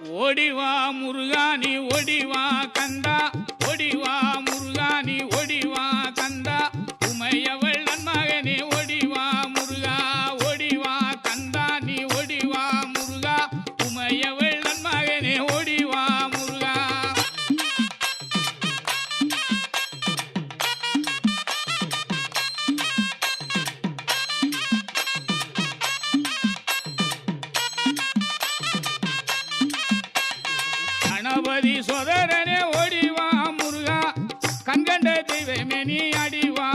ஓடிவா முருகானி ஓடிவா கந்தா ஓடிவா முருகானி கணபதி சொதரனே ஓடிவா முருகா. கண்கண்ட தெய்வமே நீ அடிவா.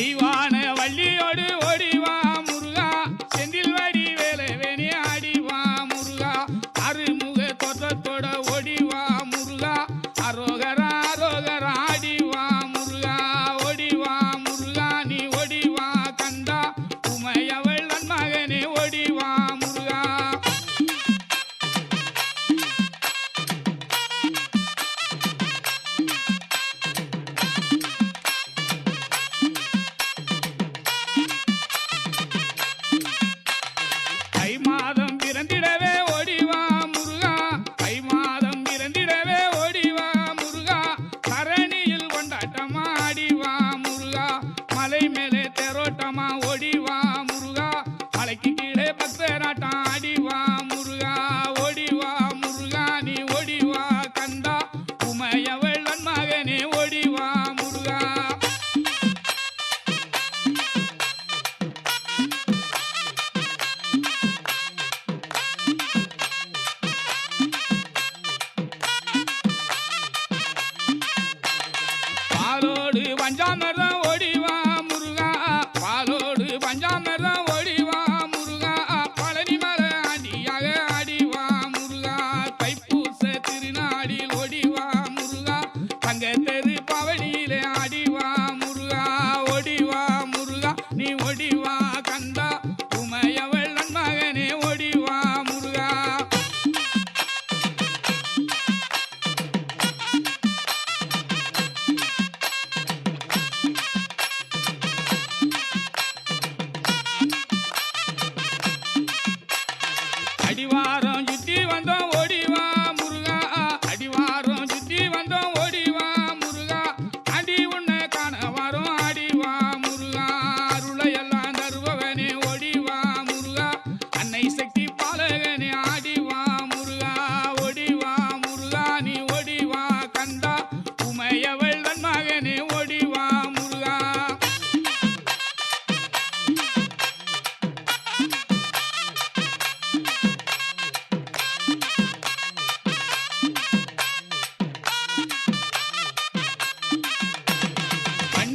செய்வான வள்ளியோடு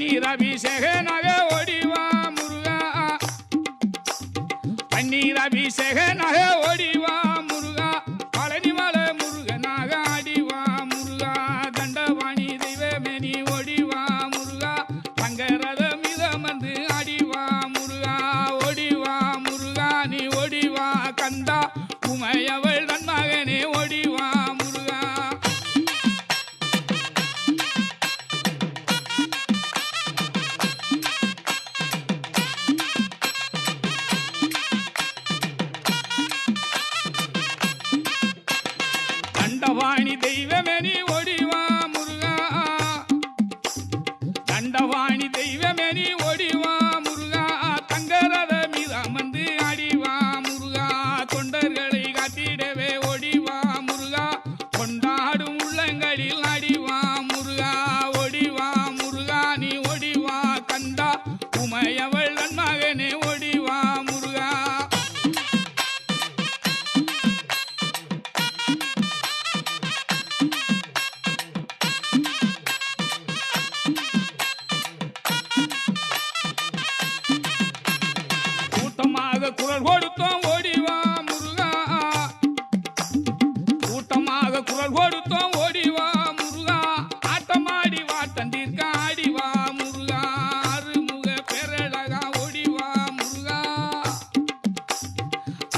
பன்னீர் அபிஷேக நக ஓடிவா முருகா. பன்னீர் அபிஷேக நக ஓடி தண்டவாணி தெய்வமே நீ ஒடிவா முருகா. தண்டவாணி தெய்வமே நீ ஒடிவா முருகா. தங்கரத மீது அமர்ந்து அடிவா முருகா. தொண்டர்களை காத்திட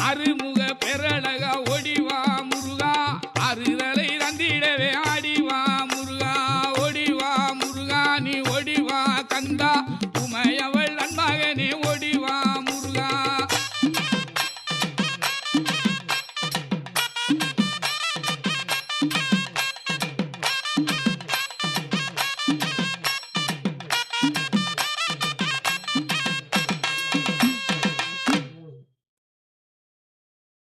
அருமுக பெறழக ஒடிவா